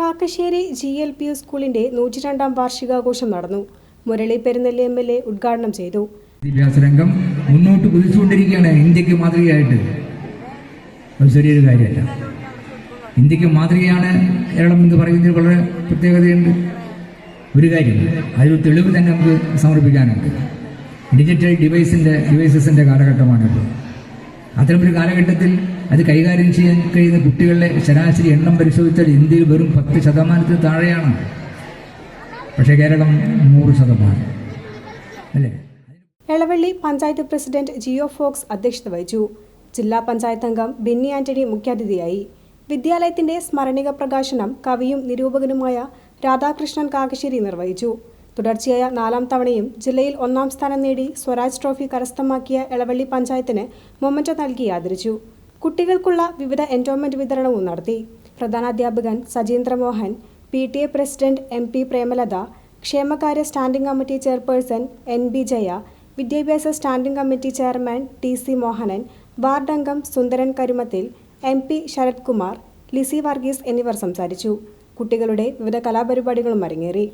Kakkassery G L P സ്കൂളിന്റെ നൂറ്റിരണ്ടാം വാർഷികാഘോഷം നടന്നു. Murali Perunnelli M L A ഉദ്ഘാടനം ചെയ്തു. വിദ്യാഭ്യാസ രംഗം മുന്നോട്ട് കുതിച്ചുകൊണ്ടിരിക്കുകയാണ് ഇന്ത്യയ്ക്ക് മാതൃകയായിട്ട്. ചെറിയൊരു കാര്യമല്ല. ഇന്ത്യയ്ക്ക് മാതൃകയാണ് കേരളം എന്ന് പറയുന്നതിൽ വളരെ പ്രത്യേകതയുണ്ട്. ഒരു കാര്യം അതിൽ തെളിവ് തന്നെ നമുക്ക് സമർപ്പിക്കാനുണ്ട്. ഡിജിറ്റൽ ഡിവൈസിന്റെ ഡിവൈസസിന്റെ കാലഘട്ടമാണിപ്പോൾ അത്തരമൊരു കാലഘട്ടത്തിൽ അത് കൈകാര്യം ചെയ്യാൻ കഴിയുന്ന കുട്ടികളുടെ ശരാശരി എണ്ണം പരിശോധിച്ചാൽ ഇന്ത്യയിൽ വെറും പത്ത് ശതമാനത്തിന് താഴെയാണ്. പക്ഷേ കേരളം നൂറ് ശതമാനം. അല്ലേ? എളവള്ളി പഞ്ചായത്ത് പ്രസിഡന്റ് ജിയോ ഫോക്സ് അധ്യക്ഷത വഹിച്ചു. ജില്ലാ പഞ്ചായത്ത് അംഗം ബിന്നി ആന്റണി മുഖ്യാതിഥിയായി. വിദ്യാലയത്തിന്റെ സ്മരണിക പ്രകാശനം കവിയും നിരൂപകനുമായ രാധാകൃഷ്ണൻ കാക്കശ്ശേരി നിർവഹിച്ചു. തുടർച്ചയായ നാലാം തവണയും ജില്ലയിൽ ഒന്നാം സ്ഥാനം നേടി സ്വരാജ് ട്രോഫി കരസ്ഥമാക്കിയ എളവള്ളി പഞ്ചായത്തിന് മൊമന്റോ നൽകി ആദരിച്ചു. കുട്ടികൾക്കുള്ള വിവിധ എൻഡോമെന്റ് വിതരണവും നടത്തി. പ്രധാനാധ്യാപകൻ Sajeendra Mohan P T A president M P Premalatha ക്ഷേമകാര്യ standing committee chairperson N B Jaya വിദ്യാഭ്യാസ standing committee chairman T C Mohanan ward അംഗം സുന്ദരൻ കരുമത്തിൽ എം പി ശരത് കുമാർ ലിസി വർഗീസ് എന്നിവർ സംസാരിച്ചു. കുട്ടികളുടെ വിവിധ കലാപരിപാടികളും അരങ്ങേറി.